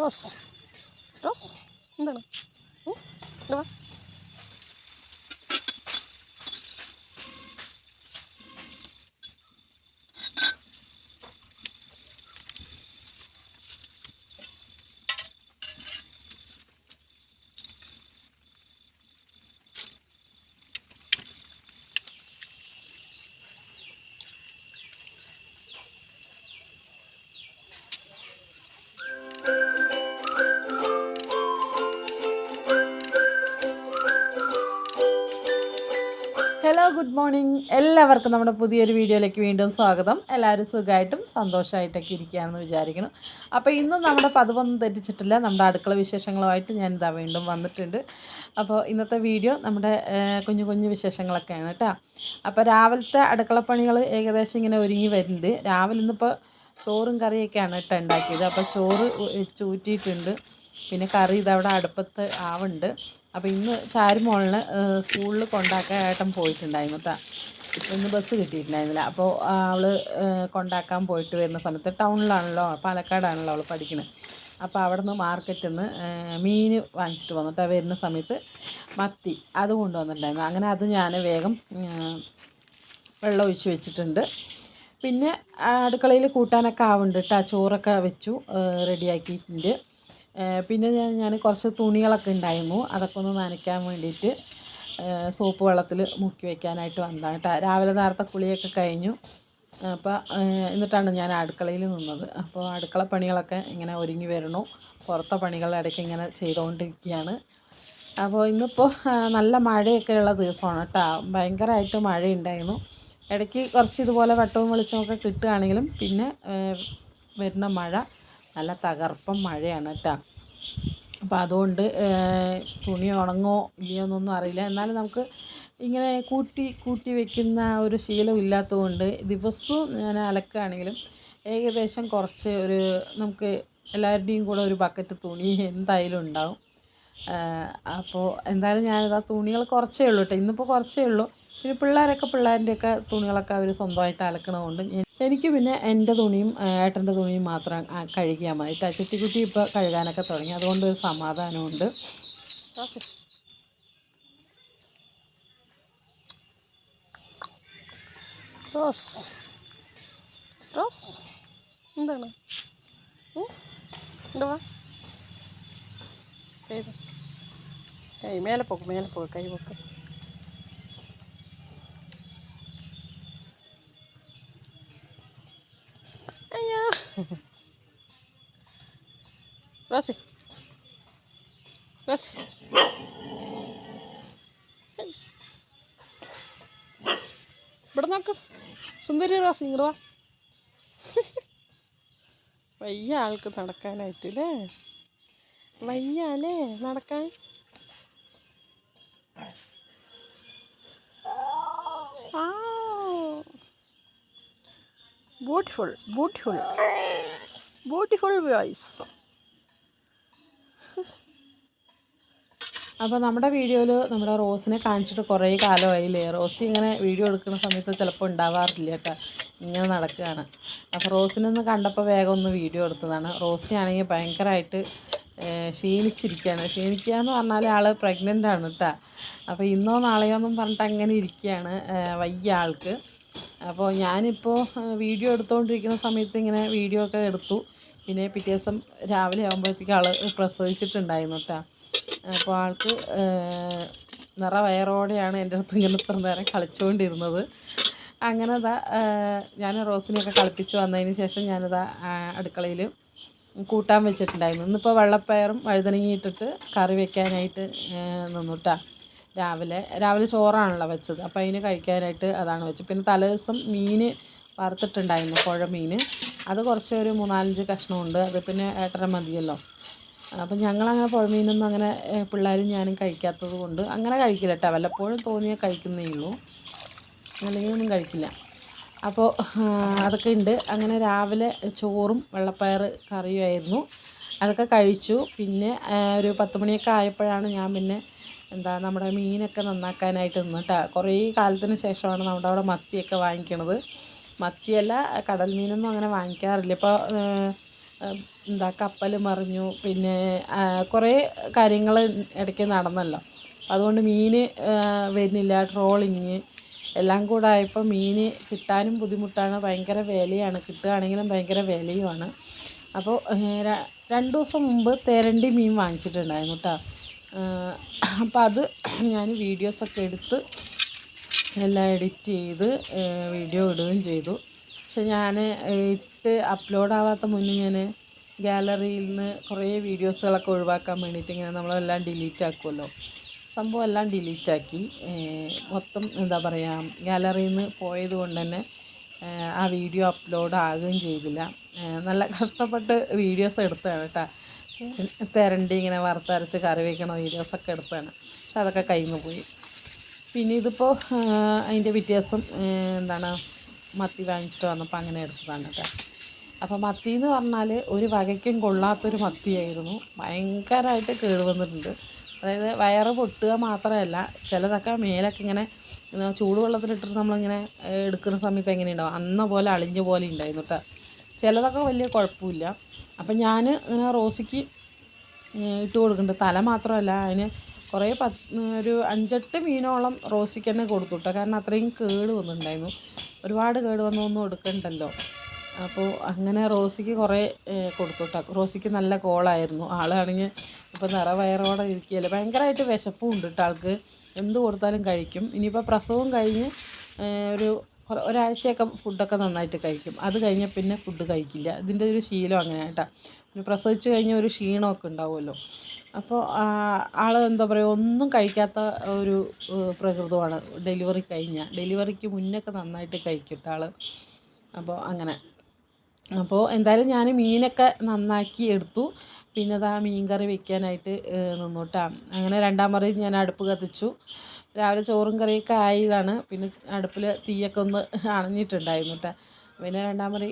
Rose Rose എന്താണ് hello good morning എല്ലാവർക്കും നമ്മുടെ പുതിയൊരു വീഡിയോയിലേക്ക് വീണ്ടും സ്വാഗതം. എല്ലാവരും സുഖമായിട്ടും സന്തോഷമായിട്ടൊക്കെ ഇരിക്കുകയാണെന്ന് വിചാരിക്കുന്നു. അപ്പോൾ ഇന്ന് നമ്മുടെ പതിവൊന്നും തെറ്റിച്ചിട്ടില്ല. നമ്മുടെ അടുക്കള വിശേഷങ്ങളുമായിട്ട് ഞാൻ ഇതാ വീണ്ടും വന്നിട്ടുണ്ട്. അപ്പോൾ ഇന്നത്തെ വീഡിയോ നമ്മുടെ കുഞ്ഞു കുഞ്ഞു വിശേഷങ്ങളൊക്കെയാണ് കേട്ടോ. അപ്പോൾ രാവിലത്തെ അടുക്കളപ്പണികൾ ഏകദേശം ഇങ്ങനെ ഒരുങ്ങി വരുന്നുണ്ട്. രാവിലെ ഇന്നിപ്പോൾ ചോറും കറിയൊക്കെയാണ് കേട്ടോ ഉണ്ടാക്കിയത്. അപ്പോൾ ചോറ് ചൂറ്റിയിട്ടുണ്ട്. പിന്നെ കറി ഇതവിടെ അടുപ്പത്ത് ആവുന്നുണ്ട്. അപ്പോൾ ഇന്ന് ചാരുമോളിന് സ്കൂളിൽ കൊണ്ടാക്കാൻ ഏട്ടൻ പോയിട്ടുണ്ടായിരുന്നു ഇപ്പം ഇന്ന് ബസ് കിട്ടിയിട്ടുണ്ടായിരുന്നില്ല. അപ്പോൾ അവൾ കൊണ്ടാക്കാൻ പോയിട്ട് വരുന്ന സമയത്ത് ടൗണിലാണല്ലോ പാലക്കാടാണല്ലോ അവൾ പഠിക്കുന്നത് അപ്പോൾ അവിടെ നിന്ന് മാർക്കറ്റിൽ നിന്ന് മീൻ വാങ്ങിച്ചിട്ട് വന്നിട്ട് വരുന്ന സമയത്ത് മത്തി അത് കൊണ്ടുവന്നിട്ടുണ്ടായിരുന്നു. അങ്ങനെ അത് ഞാൻ വേഗം വെള്ളം ഒഴിച്ച് വെച്ചിട്ടുണ്ട്. പിന്നെ അടുക്കളയിൽ കൂട്ടാനൊക്കെ ആവുന്നുണ്ട് കേട്ടോ ചോറൊക്കെ വെച്ചു റെഡിയാക്കിയിട്ടുണ്ട്. പിന്നെ ഞാൻ ഞാൻ കുറച്ച് തുണികളൊക്കെ ഉണ്ടായിരുന്നു. അതൊക്കെ ഒന്ന് നനയ്ക്കാൻ വേണ്ടിയിട്ട് സോപ്പ് വെള്ളത്തിൽ മുക്കി വയ്ക്കാനായിട്ട് വന്നതാണ് കേട്ടോ. രാവിലെ നേരത്തെ കുളിയൊക്കെ കഴിഞ്ഞു. അപ്പോൾ എന്നിട്ടാണ് ഞാൻ അടുക്കളയിൽ നിന്നത്. അപ്പോൾ അടുക്കള പണികളൊക്കെ ഇങ്ങനെ ഒരുങ്ങി വരണു പുറത്തെ പണികൾ ഇടയ്ക്ക് ഇങ്ങനെ ചെയ്തുകൊണ്ടിരിക്കുകയാണ്. അപ്പോൾ ഇന്നിപ്പോൾ നല്ല മഴയൊക്കെ ഉള്ള ദിവസമാണ് കേട്ടോ. ഭയങ്കരമായിട്ട് മഴയുണ്ടായിരുന്നു. ഇടയ്ക്ക് കുറച്ച് ഇതുപോലെ വട്ടവും വെളിച്ചമൊക്കെ കിട്ടുകയാണെങ്കിലും പിന്നെ വരുന്ന മഴ. നല്ല തകർപ്പം മഴയാണ് കേട്ടോ. അപ്പോൾ അതുകൊണ്ട് തുണി ഉണങ്ങോ ഇല്ലയോ എന്നൊന്നും അറിയില്ല. എന്നാലും നമുക്ക് ഇങ്ങനെ കൂട്ടി കൂട്ടി വെക്കുന്ന ഒരു ശീലം ഇല്ലാത്തതുകൊണ്ട് ദിവസവും ഞാൻ അലക്കുകയാണെങ്കിലും ഏകദേശം കുറച്ച് ഒരു നമുക്ക് എല്ലാവരുടെയും കൂടെ ഒരു ബക്കറ്റ് തുണി എന്തായാലും ഉണ്ടാവും. അപ്പോൾ എന്തായാലും ഞാനിതാ തുണികൾ കുറച്ചേ ഉള്ളൂ കേട്ടോ. ഇന്നിപ്പോൾ കുറച്ചേ ഉള്ളൂ. പിന്നെ പിള്ളേരൊക്കെ പിള്ളേരുടെയൊക്കെ തുണികളൊക്കെ അവർ സ്വന്തമായിട്ട് അലക്കണതുകൊണ്ട് എനിക്ക് പിന്നെ എന്റെ തുണിയും ഏട്ടന്റെ തുണിയും മാത്രം കഴുകിയാൽ മതി കേട്ടോ ചുറ്റിക്കുട്ടി ഇപ്പോൾ കഴുകാനൊക്കെ തുടങ്ങി. അതുകൊണ്ട് ഒരു സമാധാനമുണ്ട്. റോസ് റോസ് എന്താണ്? എന്തുവാ കൈ മേലെ പോക്ക് മേലെ പോക്ക് കൈ പൊക്ക്. റോസി റോസി ഇവിടെ നോക്ക്. സുന്ദരി റോസ് ഇങ്ങോട്ട് വാ. വയ്യ ആൾക്ക് നടക്കാനായിട്ടില്ലേ വയ്യ അല്ലേ? നടക്കാൻ. ആ. ബ്യൂട്ടിഫുൾ ബ്യൂട്ടിഫുൾ ബ്യൂട്ടിഫുൾ വോയിസ് അപ്പോൾ നമ്മുടെ വീഡിയോയിൽ നമ്മുടെ റോസിനെ കാണിച്ചിട്ട് കുറേ കാലമായില്ലേ. റോസി ഇങ്ങനെ വീഡിയോ എടുക്കുന്ന സമയത്ത് ചിലപ്പോൾ ഉണ്ടാവാറില്ല കേട്ടോ. ഇങ്ങനെ നടക്കുകയാണ്. അപ്പോൾ റോസിനൊന്ന് കണ്ടപ്പോൾ വേഗം ഒന്ന് വീഡിയോ എടുത്തതാണ്. റോസിയാണെങ്കിൽ ഭയങ്കരമായിട്ട് ക്ഷീണിച്ചിരിക്കുകയാണ്. ക്ഷീണിക്കുക എന്ന് പറഞ്ഞാൽ ആൾ പ്രഗ്നന്റ് ആണ് കേട്ടോ. അപ്പോൾ ഇന്നോ നാളെയോ എന്നും പറഞ്ഞിട്ട് അങ്ങനെ ഇരിക്കുകയാണ് വയ്യ ആൾക്ക്. അപ്പോൾ ഞാനിപ്പോൾ വീഡിയോ എടുത്തുകൊണ്ടിരിക്കുന്ന സമയത്ത് ഇങ്ങനെ വീഡിയോ ഒക്കെ എടുത്തു. പിന്നെ പിറ്റേ ദിവസം രാവിലെ ആകുമ്പോഴത്തേക്ക് ആൾ പ്രസവിച്ചിട്ടുണ്ടായിരുന്നു കേട്ടോ അപ്പോൾ ആൾക്ക് ഏഹ്, നിറ വയറോടെയാണ് എന്റെ അടുത്ത് ഇങ്ങനെ ഇത്ര നേരം കളിച്ചുകൊണ്ടിരുന്നത് അങ്ങനെ ഇതാ ഞാൻ റോസിനെയൊക്കെ കളിപ്പിച്ച് വന്നതിന് ശേഷം ഞാനിതാ അടുക്കളയിൽ കൂട്ടാൻ വെച്ചിട്ടുണ്ടായിരുന്നു. ഇന്നിപ്പോൾ വെള്ളപ്പയറും വഴുതനങ്ങി ഇട്ടിട്ട് കറി വെക്കാനായിട്ട് നിന്നു നിന്നുട്ടാ രാവിലെ. രാവിലെ ചോറാണല്ലോ വെച്ചത്. അപ്പോൾ അതിന് കഴിക്കാനായിട്ട് അതാണ് വെച്ചത്. പിന്നെ തലേ ദിവസം മീൻ വറുത്തിട്ടുണ്ടായിരുന്നു പുഴ മീൻ അത് കുറച്ച് ഒരു മൂന്നാലഞ്ച് കഷ്ണമുണ്ട്. അത് പിന്നെ ഏട്ടന മതിയല്ലോ. അപ്പം ഞങ്ങളങ്ങനെ പുഴമീനൊന്നും അങ്ങനെ പിള്ളേരും ഞാനും കഴിക്കാത്തത് കൊണ്ട് അങ്ങനെ കഴിക്കില്ല കേട്ടോ വല്ലപ്പോഴും തോന്നിയാൽ കഴിക്കുന്നേ ഉള്ളൂ. അല്ലെങ്കിൽ ഒന്നും കഴിക്കില്ല. അപ്പോൾ അതൊക്കെ ഉണ്ട് അങ്ങനെ രാവിലെ ചോറും വെള്ളപ്പയർ കറിയുമായിരുന്നു. അതൊക്കെ കഴിച്ചു. പിന്നെ ഒരു പത്ത് മണിയൊക്കെ ആയപ്പോഴാണ് ഞാൻ പിന്നെ എന്താ നമ്മുടെ മീനൊക്കെ നന്നാക്കാനായിട്ട് നിന്നിട്ടാ. കുറേ കാലത്തിന് ശേഷമാണ് നമ്മുടെ അവിടെ മത്തിയൊക്കെ വാങ്ങിക്കണത്. മത്തിയല്ല കടൽ മീനൊന്നും അങ്ങനെ വാങ്ങിക്കാറില്ല. ഇപ്പോൾ എന്താ കപ്പൽ മറിഞ്ഞു. പിന്നെ കുറേ കാര്യങ്ങൾ ഇടയ്ക്ക് നടന്നല്ലോ. അതുകൊണ്ട് മീൻ വരുന്നില്ല ട്രോളിങ്. എല്ലാം കൂടെ ആയപ്പോൾ മീൻ കിട്ടാനും ബുദ്ധിമുട്ടാണ്. ഭയങ്കര വിലയാണ്. കിട്ടുകയാണെങ്കിലും ഭയങ്കര വിലയുമാണ്. അപ്പോൾ രണ്ട് ദിവസം മുമ്പ് തെരണ്ടി മീൻ വാങ്ങിച്ചിട്ടുണ്ടായിരുന്നു കേട്ടോ. അപ്പോൾ അത് ഞാൻ വീഡിയോസൊക്കെ എടുത്ത് എല്ലാം എഡിറ്റ് ചെയ്ത് വീഡിയോ ഇടുകയും ചെയ്തു. പക്ഷെ ഞാൻ ഇട്ട് അപ്ലോഡ് ആവാത്ത മുന്നേ ഞാൻ ഗാലറിയിൽ നിന്ന് കുറേ വീഡിയോസുകളൊക്കെ ഒഴിവാക്കാൻ വേണ്ടിയിട്ട് ഇങ്ങനെ നമ്മളെല്ലാം ഡിലീറ്റ് ആക്കുമല്ലോ സംഭവം എല്ലാം ഡിലീറ്റ് ആക്കി. മൊത്തം എന്താ പറയുക ഗാലറിയിൽ നിന്ന് പോയത് കൊണ്ട് തന്നെ ആ വീഡിയോ അപ്ലോഡ് ആകുകയും ചെയ്തില്ല. നല്ല കഷ്ടപ്പെട്ട് വീഡിയോസ് എടുത്തതാണ് കേട്ടോ. തെരണ്ടി ഇങ്ങനെ വറുത്തരച്ച് കറി വയ്ക്കണ വീഡിയോസൊക്കെ എടുത്തതാണ്. പക്ഷെ അതൊക്കെ നിന്ന് പോയി. പിന്നെ ഇതിപ്പോൾ അതിന്റെ വ്യത്യാസം എന്താണ് മത്തി വാങ്ങിച്ചിട്ട് വന്നപ്പോൾ അങ്ങനെ എടുത്തതാണ് കേട്ടോ. അപ്പോൾ മത്തി എന്ന് പറഞ്ഞാൽ ഒരു വകയ്ക്കും കൊള്ളാത്തൊരു മത്തിയായിരുന്നു. ഭയങ്കരമായിട്ട് കേട് വന്നിട്ടുണ്ട്. അതായത് വയറ് പൊട്ടുക മാത്രമല്ല ചിലതൊക്കെ മേലൊക്കെ ഇങ്ങനെ ചൂടുവെള്ളത്തിലിട്ടിട്ട് നമ്മളിങ്ങനെ എടുക്കുന്ന സമയത്ത് എങ്ങനെയുണ്ടാവും? അന്ന പോലെ അളിഞ്ഞ പോലെ ഉണ്ടായിരുന്നു കേട്ടോ. ചിലതൊക്കെ വലിയ കുഴപ്പമില്ല. അപ്പം ഞാൻ ഇങ്ങനെ റോസിക്ക് ഇട്ട് കൊടുക്കുന്നുണ്ട്. തല മാത്രമല്ല അതിന് കുറേ പത്ത് ഒരു അഞ്ചെട്ട് മീനോളം റോസിക്ക് തന്നെ കൊടുത്തു കേട്ടോ. കാരണം അത്രയും കേട് വന്നിട്ടുണ്ടായിരുന്നു. ഒരുപാട് കേട് വന്നൊന്നും എടുക്കണ്ടല്ലോ. അപ്പോൾ അങ്ങനെ റോസിക്ക് കുറേ കൊടുത്തു കേട്ടോ. റോസിക്ക് നല്ല കോളായിരുന്നു. ആളാണെങ്കിൽ ഇപ്പോൾ നിറവയറോടെ ഇരിക്കുകയല്ലേ. ഭയങ്കരമായിട്ട് വിശപ്പും ഉണ്ട് കേട്ടോ ആൾക്ക്. എന്ത് കൊടുത്താലും കഴിക്കും. ഇനിയിപ്പോൾ പ്രസവം കഴിഞ്ഞ് ഒരു ഒരാഴ്ചയൊക്കെ ഫുഡൊക്കെ നന്നായിട്ട് കഴിക്കും. അത് കഴിഞ്ഞ പിന്നെ ഫുഡ് കഴിക്കില്ല. ഇതിന്റെ ഒരു ശീലം അങ്ങനെ കേട്ടോ. പിന്നെ പ്രസവിച്ച് കഴിഞ്ഞ ഒരു ക്ഷീണമൊക്കെ ഉണ്ടാവുമല്ലോ. അപ്പോൾ ആൾ എന്താ പറയുക ഒന്നും കഴിക്കാത്ത ഒരു പ്രകൃതമാണ് ഡെലിവറി കഴിഞ്ഞാൽ ഡെലിവറിക്ക് മുന്നൊക്കെ നന്നായിട്ട് കഴിക്കും ആൾ അപ്പോൾ അങ്ങനെ. അപ്പോൾ എന്തായാലും ഞാൻ മീനൊക്കെ നന്നാക്കി എടുത്തു. പിന്നെ അതാ മീൻ കറി വെക്കാനായിട്ട് നിന്നോട്ടാ അങ്ങനെ രണ്ടാം മറി ഞാൻ അടുപ്പ് കത്തിച്ചു. രാവിലെ ചോറും കറിയൊക്കെ ആയതാണ്. പിന്നെ അടുപ്പിൽ തീയൊക്കെ ഒന്ന് അണഞ്ഞിട്ടുണ്ടായിരുന്നു കേട്ടോ പിന്നെ രണ്ടാം മറി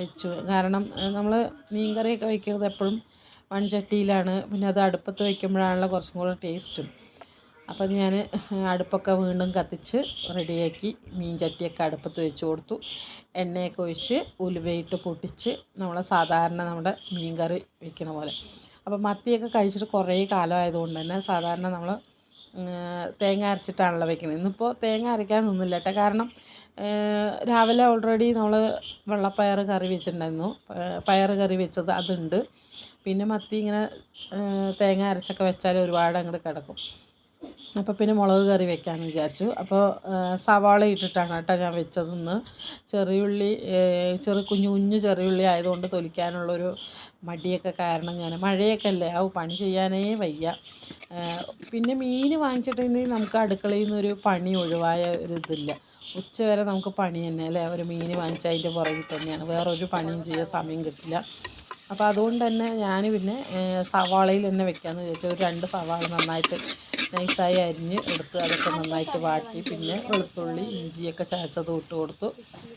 വെച്ചു. കാരണം നമ്മൾ മീൻ കറിയൊക്കെ വയ്ക്കുന്നത് എപ്പോഴും മൺചട്ടിയിലാണ്. പിന്നെ അത് അടുപ്പത്ത് വയ്ക്കുമ്പോഴാണല്ലോ കുറച്ചും കൂടെ ടേസ്റ്റും. അപ്പം ഞാൻ അടുപ്പൊക്കെ വീണ്ടും കത്തിച്ച് റെഡിയാക്കി മീൻ ചട്ടിയൊക്കെ അടുപ്പത്ത് വെച്ച് കൊടുത്തു. എണ്ണയൊക്കെ ഒഴിച്ച് ഉലുവയിട്ട് പൊട്ടിച്ച് നമ്മൾ സാധാരണ നമ്മുടെ മീൻ കറി വെക്കുന്ന പോലെ. അപ്പോൾ മത്തിയൊക്കെ കഴിച്ചിട്ട് കുറേ കാലമായതുകൊണ്ട് തന്നെ സാധാരണ നമ്മൾ തേങ്ങ അരച്ചിട്ടാണല്ലോ വെക്കുന്നത്. ഇന്നിപ്പോൾ തേങ്ങ അരയ്ക്കാൻ നിന്നില്ല കേട്ടോ. കാരണം രാവിലെ ഓൾറെഡി നമ്മൾ വെള്ളപ്പയർ കറി വെച്ചിട്ടുണ്ടായിരുന്നു. പയർ കറി വെച്ചത് അതുണ്ട്. പിന്നെ മത്തി ഇങ്ങനെ തേങ്ങ അരച്ചൊക്കെ വെച്ചാൽ ഒരുപാട് അങ്ങോട്ട് കിടക്കും. അപ്പോൾ പിന്നെ മുളക് കറി വെക്കാമെന്ന് വിചാരിച്ചു. അപ്പോൾ സവാള ഇട്ടിട്ടാണ് കേട്ടോ ഞാൻ വെച്ചതെന്ന്. ചെറിയുള്ളി ചെറു കുഞ്ഞു കുഞ്ഞു ചെറിയുള്ളി ആയതുകൊണ്ട് തൊലിക്കാനുള്ളൊരു മടിയൊക്കെ കാരണം ഞാൻ. മഴയൊക്കെ അല്ലേ? ആ പണി ചെയ്യാനേ വയ്യ. പിന്നെ മീൻ വാങ്ങിച്ചിട്ടുണ്ടെങ്കിൽ നമുക്ക് അടുക്കളയിൽ നിന്നൊരു പണി ഒഴിവായ ഒരു ഇതില്ല. ഉച്ച വരെ നമുക്ക് പണി തന്നെ അല്ലേ? ഒരു മീൻ വാങ്ങിച്ചാൽ അതിന്റെ പുറകിൽ തന്നെയാണ്. വേറൊരു പണിയും ചെയ്യാൻ സമയം കിട്ടില്ല. അപ്പോൾ അതുകൊണ്ട് തന്നെ ഞാൻ പിന്നെ സവാളയിൽ തന്നെ വെക്കാമെന്ന് വിചാരിച്ചു. ഒരു രണ്ട് സവാള നന്നായിട്ട് നൈസായി അരിഞ്ഞ് എടുത്ത് അതൊക്കെ നന്നായിട്ട് വാട്ടി. പിന്നെ വെളുത്തുള്ളി ഇഞ്ചിയൊക്കെ ചതച്ചത് ഇട്ട് കൊടുത്തു.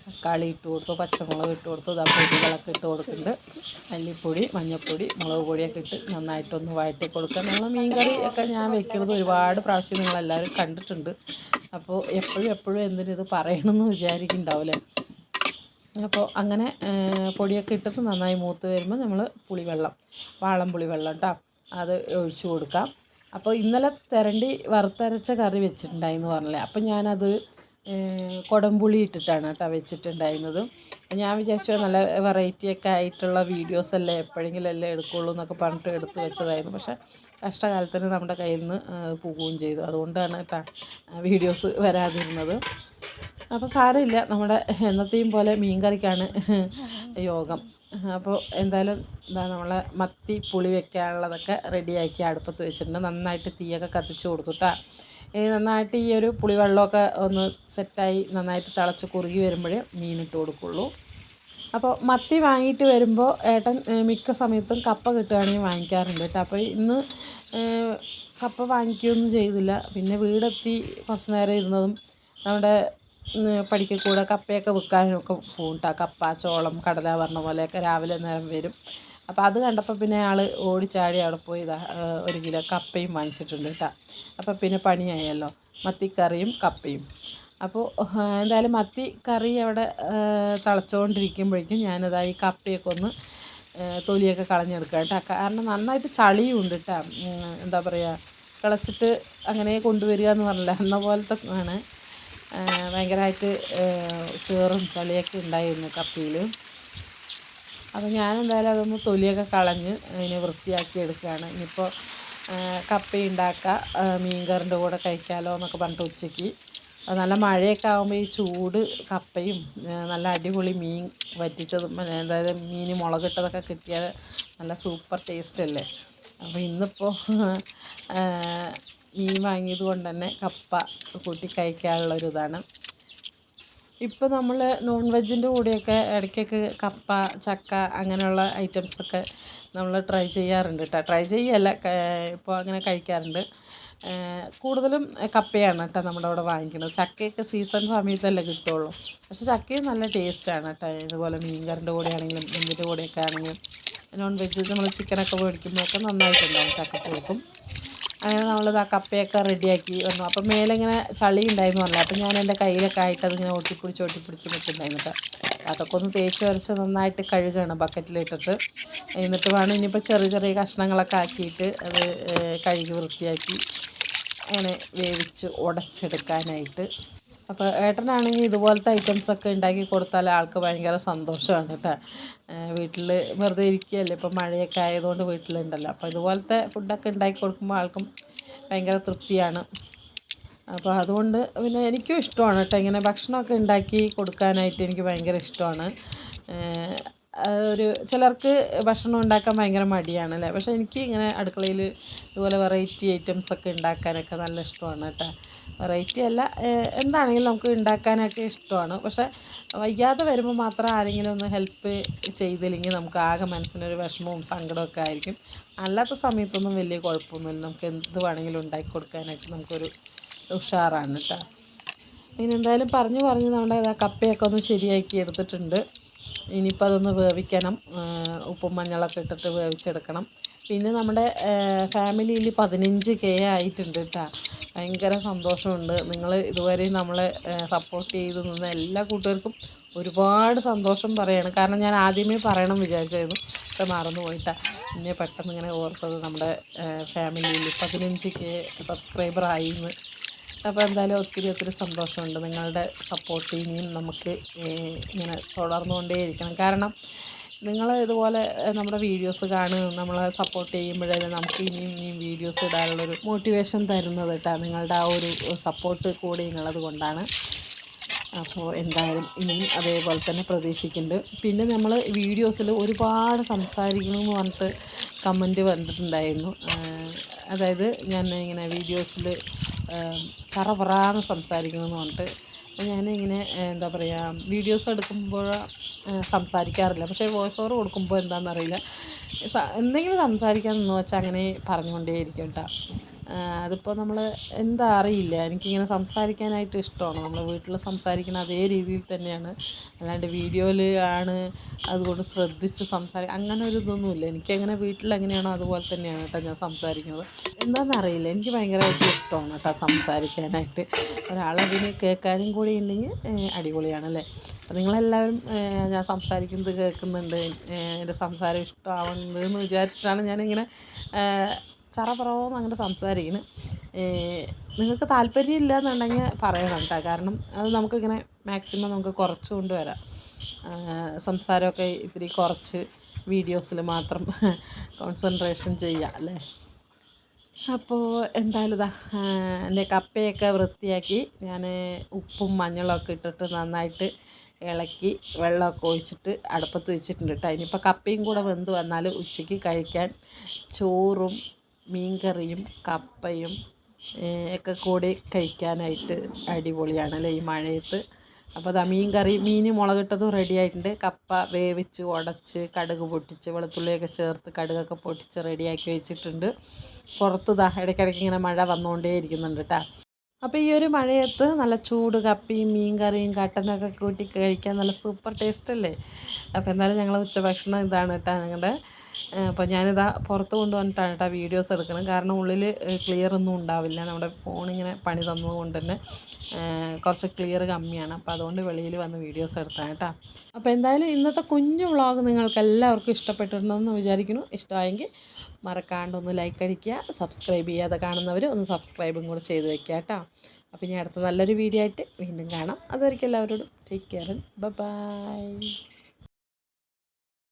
തക്കാളി ഇട്ട് കൊടുത്തു പച്ചമുളക് ഇട്ട് കൊടുത്തു. ഇതാ പൊടികളൊക്കെ ഇട്ട് കൊടുത്തിട്ടുണ്ട്. മല്ലിപ്പൊടി മഞ്ഞൾപ്പൊടി മുളക് പൊടിയൊക്കെ ഇട്ട് നന്നായിട്ടൊന്ന് വാട്ടി കൊടുക്കുക. നമ്മൾ മീൻകറി ഒക്കെ ഞാൻ വെക്കുന്നത് ഒരുപാട് പ്രാവശ്യം നിങ്ങളെല്ലാവരും കണ്ടിട്ടുണ്ട്. അപ്പോൾ എപ്പോഴും എപ്പോഴും എന്തിനും ഇത് പറയണമെന്ന് വിചാരിക്കുന്നുണ്ടാവില്ലേ? അപ്പോൾ അങ്ങനെ പൊടിയൊക്കെ ഇട്ടിട്ട് നന്നായി മൂത്ത് വരുമ്പോൾ നമ്മൾ പുളിവെള്ളം വാളം പുളിവെള്ളം കേട്ടോ അത് ഒഴിച്ചു കൊടുക്കാം. അപ്പോൾ ഇന്നലെ തിരണ്ടി വറുത്തരച്ച കറി വെച്ചിട്ടുണ്ടായിന്ന് പറഞ്ഞില്ലേ. അപ്പം ഞാനത് കുടംപുളി ഇട്ടിട്ടാണ് കേട്ടോ വെച്ചിട്ടുണ്ടായിരുന്നത്. ഞാൻ വിചാരിച്ചു നല്ല വെറൈറ്റിയൊക്കെ ആയിട്ടുള്ള വീഡിയോസ് അല്ലേ എപ്പോഴെങ്കിലും അല്ലേ എടുക്കുള്ളൂ എന്നൊക്കെ പറഞ്ഞിട്ട് എടുത്ത് വെച്ചതായിരുന്നു. പക്ഷേ കഷ്ടകാലത്തിന് നമ്മുടെ കയ്യിൽ നിന്ന് പോവുകയും ചെയ്തു. അതുകൊണ്ടാണ് കേട്ടോ വീഡിയോസ് വരാതിരുന്നത്. അപ്പോൾ സാരമില്ല. നമ്മുടെ എന്നത്തെയും പോലെ മീൻ കറിക്കാണ് യോഗം. അപ്പോൾ എന്തായാലും എന്താ നമ്മളെ മത്തി പുളി വെക്കാനുള്ളതൊക്കെ റെഡിയാക്കി അടുപ്പത്ത് വെച്ചിട്ടുണ്ട്. നന്നായിട്ട് തീയൊക്കെ കത്തിച്ച് കൊടുത്തുട്ടാ. ഇനി നന്നായിട്ട് ഈ ഒരു പുളിവെള്ളമൊക്കെ ഒന്ന് സെറ്റായി നന്നായിട്ട് തിളച്ച് കുറുകി വരുമ്പോഴേ മീനിട്ട് കൊടുക്കുള്ളൂ. അപ്പോൾ മത്തി വാങ്ങിയിട്ട് വരുമ്പോൾ ഏട്ടൻ മിക്ക സമയത്തും കപ്പ കിട്ടുകയാണെങ്കിൽ വാങ്ങിക്കാറുണ്ട് കേട്ടോ. അപ്പോൾ ഇന്ന് കപ്പ വാങ്ങിക്കുകയൊന്നും ചെയ്തില്ല. പിന്നെ വീടെത്തി കുറച്ച് നേരം ഇരുന്നതും നമ്മുടെ പഠിക്കൽ കൂടെ കപ്പയൊക്കെ വിൽക്കാനൊക്കെ പോകും കേട്ടോ കപ്പ ചോളം കടല പറഞ്ഞ പോലെയൊക്കെ രാവിലെ നേരം വരും. അപ്പോൾ അത് കണ്ടപ്പോൾ പിന്നെ ആൾ ഓടിച്ചാടി അവിടെ പോയി ഒരു കിലോ കപ്പയും വാങ്ങിച്ചിട്ടുണ്ട് കേട്ടോ. അപ്പോൾ പിന്നെ പണിയായല്ലോ. മത്തിക്കറിയും കപ്പയും. അപ്പോൾ എന്തായാലും മത്തി കറി അവിടെ തിളച്ചുകൊണ്ടിരിക്കുമ്പോഴേക്കും ഞാനതാ ഈ കപ്പയൊക്കെ ഒന്ന് തൊലിയൊക്കെ കളഞ്ഞെടുക്കുക കേട്ടോ. കാരണം നന്നായിട്ട് ചളിയും ഉണ്ട് കേട്ടോ. എന്താ പറയുക കിളച്ചിട്ട് അങ്ങനെ കൊണ്ടുവരിക എന്ന് പറഞ്ഞില്ല? എന്ന പോലത്തെ ആണ്. ഭയങ്കരമായിട്ട് ചേറും ചളിയൊക്കെ ഉണ്ടായിരുന്നു കപ്പിയിൽ അപ്പോൾ ഞാൻ എന്തായാലും അതൊന്ന് തൊലിയൊക്കെ കളഞ്ഞ് അതിനെ വൃത്തിയാക്കി എടുക്കുകയാണ്. ഇനിയിപ്പോൾ കപ്പ ഉണ്ടാക്കുക മീൻകറിന്റെ കൂടെ കഴിക്കാമല്ലോ എന്നൊക്കെ പറഞ്ഞിട്ട് ഉച്ചയ്ക്ക്. നല്ല മഴയൊക്കെ ആകുമ്പോൾ ഈ ചൂട് കപ്പയും നല്ല അടിപൊളി മീൻ വറ്റിച്ചതും അതായത് മീൻ മുളകിട്ടതൊക്കെ കിട്ടിയാൽ നല്ല സൂപ്പർ ടേസ്റ്റ് അല്ലേ? അപ്പോൾ ഇന്നിപ്പോൾ മീൻ വാങ്ങിയത് കൊണ്ട് തന്നെ കപ്പ കൂട്ടി കഴിക്കാനുള്ളൊരു ഇതാണ്. ഇപ്പോൾ നമ്മൾ നോൺ വെജിന്റെ കൂടെയൊക്കെ ഇടയ്ക്കൊക്കെ കപ്പ ചക്ക അങ്ങനെയുള്ള ഐറ്റംസൊക്കെ നമ്മൾ ട്രൈ ചെയ്യാറുണ്ട് കേട്ടോ ട്രൈ ചെയ്യല്ല ഇപ്പോൾ അങ്ങനെ കഴിക്കാറുണ്ട്. കൂടുതലും കപ്പയാണ് കേട്ടോ നമ്മുടെ അവിടെ വാങ്ങിക്കുന്നത്. ചക്കയൊക്കെ സീസൺ സമയത്തല്ലേ കിട്ടുള്ളൂ. പക്ഷേ ചക്കയും നല്ല ടേസ്റ്റാണ് കേട്ടോ ഇതുപോലെ മീൻകറിന്റെ കൂടെ ആണെങ്കിലും എന്തിന്റെ കൂടെയൊക്കെ ആണെങ്കിലും നോൺ വെജ് നമ്മൾ ചിക്കനൊക്കെ മേടിക്കുമ്പോഴൊക്കെ നന്നായിട്ടുണ്ടാവും ചക്കപ്പുഴുക്കും. അങ്ങനെ നമ്മൾ ആ കപ്പയൊക്കെ റെഡിയാക്കി വന്നു. അപ്പം മേലെ ഇങ്ങനെ ചളി ഉണ്ടായിരുന്നു പറഞ്ഞില്ല? അപ്പം ഞാൻ എന്റെ കയ്യിലൊക്കെ ആയിട്ട് അതിങ്ങനെ ഒട്ടിപ്പിടിച്ച് ഒട്ടിപ്പിടിച്ച് നിൽക്കുന്നുണ്ടായിരുന്നു കേട്ടോ. അതൊക്കെ ഒന്ന് തേച്ച് വരച്ച് നന്നായിട്ട് കഴുകണം ബക്കറ്റിലിട്ടിട്ട്. എന്നിട്ട് വേണം ഇനിയിപ്പോൾ ചെറിയ ചെറിയ കഷ്ണങ്ങളൊക്കെ ആക്കിയിട്ട് അത് കഴുകി വൃത്തിയാക്കി അങ്ങനെ വേവിച്ച് ഉടച്ചെടുക്കാനായിട്ട്. അപ്പോൾ ഏട്ടനാണെങ്കിൽ ഇതുപോലത്തെ ഐറ്റംസൊക്കെ ഉണ്ടാക്കി കൊടുത്താൽ ആൾക്ക് ഭയങ്കര സന്തോഷമാണ് കേട്ടോ. വീട്ടിൽ വെറുതെ ഇരിക്കുകയല്ലേ? ഇപ്പോൾ മഴയൊക്കെ ആയതുകൊണ്ട് വീട്ടിലുണ്ടല്ലോ. അപ്പോൾ ഇതുപോലത്തെ ഫുഡൊക്കെ ഉണ്ടാക്കി കൊടുക്കുമ്പോൾ ആൾക്കും ഭയങ്കര തൃപ്തിയാണ്. അപ്പോൾ അതുകൊണ്ട് പിന്നെ എനിക്കും ഇഷ്ടമാണ് കേട്ടോ. ഇങ്ങനെ ഭക്ഷണമൊക്കെ ഉണ്ടാക്കി കൊടുക്കാനായിട്ട് എനിക്ക് ഭയങ്കര ഇഷ്ടമാണ്. ഒരു ചിലർക്ക് ഭക്ഷണം ഉണ്ടാക്കാൻ ഭയങ്കര മടിയാണ് അല്ലേ പക്ഷേ എനിക്ക് ഇങ്ങനെ അടുക്കളയിൽ ഇതുപോലെ വെറൈറ്റി ഐറ്റംസ് ഒക്കെ ഉണ്ടാക്കാനൊക്കെ നല്ല ഇഷ്ടമാണ് കേട്ടോ. വെറൈറ്റി അല്ല എന്താണെങ്കിലും നമുക്ക് ഉണ്ടാക്കാനൊക്കെ ഇഷ്ടമാണ്. പക്ഷേ വയ്യാതെ വരുമ്പോൾ മാത്രം ആരെങ്കിലും ഒന്ന് ഹെൽപ്പ് ചെയ്തില്ലെങ്കിൽ നമുക്ക് ആകെ മനസ്സിനൊരു വിഷമവും സങ്കടമൊക്കെ ആയിരിക്കും. അല്ലാത്ത സമയത്തൊന്നും വലിയ കുഴപ്പമൊന്നുമില്ല. നമുക്ക് എന്ത് വേണമെങ്കിലും ഉണ്ടാക്കി കൊടുക്കാനായിട്ട് നമുക്കൊരു ഉഷാറാണ് കേട്ടോ. ഇനി എന്തായാലും പറഞ്ഞു പറഞ്ഞ് നമ്മുടെ കപ്പയൊക്കെ ഒന്ന് ശരിയാക്കി എടുത്തിട്ടുണ്ട്. ഇനിയിപ്പോൾ അതൊന്ന് വേവിക്കണം. ഉപ്പും മഞ്ഞളൊക്കെ ഇട്ടിട്ട് വേവിച്ചെടുക്കണം. പിന്നെ നമ്മുടെ ഫാമിലിയിൽ പതിനഞ്ച് കെ ആയിട്ടുണ്ട് കേട്ടോ. ഭയങ്കര സന്തോഷമുണ്ട്. നിങ്ങൾ ഇതുവരെ നമ്മളെ സപ്പോർട്ട് ചെയ്ത് നിന്ന എല്ലാ കൂട്ടുകാർക്കും ഒരുപാട് സന്തോഷം പറയാണ്. കാരണം ഞാൻ ആദ്യമേ പറയണം വിചാരിച്ചായിരുന്നു. പക്ഷെ മറന്നു പോയിട്ടാ. പിന്നെ പെട്ടെന്ന് ഇങ്ങനെ ഓർത്തത് നമ്മുടെ ഫാമിലിയിൽ പതിനഞ്ച് കെ സബ്സ്ക്രൈബർ ആയിന്ന്. അപ്പോൾ എന്തായാലും ഒത്തിരി ഒത്തിരി സന്തോഷമുണ്ട് നിങ്ങളുടെ സപ്പോർട്ട് ഇനിയും നമുക്ക് ഇങ്ങനെ തുടർന്നുകൊണ്ടേയിരിക്കണം. കാരണം നിങ്ങൾ ഇതുപോലെ നമ്മുടെ വീഡിയോസ് കാണുക നമ്മളെ സപ്പോർട്ട് ചെയ്യുമ്പോഴേ നമുക്ക് ഇനിയും ഇനിയും വീഡിയോസ് ഇടാനുള്ളൊരു മോട്ടിവേഷൻ തരുന്നത് കേട്ടോ നിങ്ങളുടെ ആ ഒരു സപ്പോർട്ട് കൂടി നിങ്ങളത് കൊണ്ടാണ്. അപ്പോൾ എന്തായാലും ഇനിയും അതേപോലെ തന്നെ പ്രതീക്ഷിക്കുന്നുണ്ട്. പിന്നെ നമ്മൾ വീഡിയോസിൽ ഒരുപാട് സംസാരിക്കണമെന്ന് പറഞ്ഞിട്ട് കമന്റ് വന്നിട്ടുണ്ടായിരുന്നു. അതായത് ഞാൻ ഇങ്ങനെ വീഡിയോസിൽ ചറപറാന്ന് സംസാരിക്കണമെന്ന് പറഞ്ഞിട്ട്. ഞാനിങ്ങനെ എന്താ പറയുക വീഡിയോസ് എടുക്കുമ്പോൾ സംസാരിക്കാറില്ല. പക്ഷേ വോയിസ് ഓവർ കൊടുക്കുമ്പോൾ എന്താണെന്നറിയില്ല എന്തെങ്കിലും സംസാരിക്കാമെന്ന് വെച്ചാൽ അങ്ങനെ പറഞ്ഞുകൊണ്ടേയിരിക്കും കേട്ടോ. അതിപ്പോൾ നമ്മൾ എന്താ അറിയില്ല. എനിക്കിങ്ങനെ സംസാരിക്കാനായിട്ട് ഇഷ്ടമാണ്. നമ്മൾ വീട്ടിൽ സംസാരിക്കുന്ന അതേ രീതിയിൽ തന്നെയാണ്. അല്ലാണ്ട് വീഡിയോയിൽ ആണ് അതുകൊണ്ട് ശ്രദ്ധിച്ച് സംസാരിക്കുക അങ്ങനെ ഒരു ഇതൊന്നുമില്ല എനിക്കങ്ങനെ വീട്ടിൽ എങ്ങനെയാണോ അതുപോലെ തന്നെയാണ് കേട്ടോ ഞാൻ സംസാരിക്കുന്നത്. എന്താണെന്ന് അറിയില്ല. എനിക്ക് ഭയങ്കരമായിട്ട് ഇഷ്ടമാണ് കേട്ടോ സംസാരിക്കാനായിട്ട്. ഒരാളതിന് കേൾക്കാനും കൂടി ഉണ്ടെങ്കിൽ അടിപൊളിയാണല്ലേ? അപ്പോൾ നിങ്ങളെല്ലാവരും ഞാൻ സംസാരിക്കുന്നത് കേൾക്കുന്നുണ്ട്. എന്റെ സംസാരം ഇഷ്ടമാവുന്നത് എന്ന് വിചാരിച്ചിട്ടാണ് ഞാനിങ്ങനെ ചറപറവെന്ന് അങ്ങോട്ട് സംസാരിക്കുന്നത് നിങ്ങൾക്ക് താല്പര്യമില്ല എന്നുണ്ടെങ്കിൽ പറയണം കേട്ടോ. കാരണം അത് നമുക്കിങ്ങനെ മാക്സിമം നമുക്ക് കുറച്ച് കൊണ്ടുവരാം. സംസാരമൊക്കെ ഇത്തിരി കുറച്ച് വീഡിയോസിൽ മാത്രം കോൺസെൻട്രേഷൻ ചെയ്യുക അല്ലേ? അപ്പോൾ എന്തായാലും ഇതാ എന്റെ കപ്പയൊക്കെ വൃത്തിയാക്കി ഞാൻ ഉപ്പും മഞ്ഞളൊക്കെ ഇട്ടിട്ട് നന്നായിട്ട് ഇളക്കി വെള്ളമൊക്കെ ഒഴിച്ചിട്ട് അടുപ്പത്ത് വെച്ചിട്ടുണ്ട് കേട്ടോ. ഇനിയിപ്പോൾ കപ്പയും കൂടെ വെന്ത് വന്നാൽ ഉച്ചയ്ക്ക് കഴിക്കാൻ ചോറും മീൻകറിയും കപ്പയും ഒക്കെ കൂടി കഴിക്കാനായിട്ട് അടിപൊളിയാണ് അല്ലേ ഈ മഴയത്ത്? അപ്പോൾ അതാ മീൻ കറി മീൻ മുളകിട്ടതും റെഡി ആയിട്ടുണ്ട്. കപ്പ വേവിച്ച് ഉടച്ച് കടുക് പൊട്ടിച്ച് വെളുത്തുള്ളിയൊക്കെ ചേർത്ത് കടുകൊക്കെ പൊട്ടിച്ച് റെഡിയാക്കി വെച്ചിട്ടുണ്ട്. പുറത്ത് ദാ ഇടയ്ക്കിടയ്ക്ക് ഇങ്ങനെ മഴ വന്നുകൊണ്ടേ ഇരിക്കുന്നുണ്ട് കേട്ടോ അപ്പോൾ ഈ ഒരു മഴയത്ത് നല്ല ചൂട് കപ്പിയും മീൻ കറിയും കട്ടനൊക്കെ കൂട്ടി കഴിക്കാൻ നല്ല സൂപ്പർ ടേസ്റ്റ് അല്ലേ? അപ്പോൾ എന്തായാലും ഞങ്ങളുടെ ഉച്ചഭക്ഷണം ഇതാണ് കേട്ടോ ഞങ്ങളുടെ അപ്പോൾ ഞാനിതാ പുറത്ത് കൊണ്ടുവന്നിട്ടാണ് കേട്ടോ വീഡിയോസ് എടുക്കുന്നത് കാരണം ഉള്ളിൽ ക്ലിയർ ഒന്നും ഉണ്ടാവില്ല. നമ്മുടെ ഫോണിങ്ങനെ പണി തന്നതുകൊണ്ട് തന്നെ കുറച്ച് ക്ലിയർ കമ്മിയാണ്. അപ്പോൾ അതുകൊണ്ട് വെളിയിൽ വന്ന് വീഡിയോസ് എടുത്താണ് കേട്ടോ അപ്പോൾ എന്തായാലും ഇന്നത്തെ കുഞ്ഞു വ്ളോഗ് നിങ്ങൾക്ക് എല്ലാവർക്കും ഇഷ്ടപ്പെട്ടിട്ടുണ്ടെന്ന് വിചാരിക്കുന്നു. ഇഷ്ടമായെങ്കിൽ മറക്കാണ്ട് ഒന്ന് ലൈക്ക് അടിക്കുക സബ്സ്ക്രൈബ് ചെയ്യാതെ കാണുന്നവർ ഒന്ന് സബ്സ്ക്രൈബും കൂടെ ചെയ്ത് വെക്കുക കേട്ടോ അപ്പോൾ ഇനി അടുത്ത നല്ലൊരു വീഡിയോ ആയിട്ട് വീണ്ടും കാണാം. അതുവരേക്കും എല്ലാവരോടും ടേക്ക് കെയർ ബൈ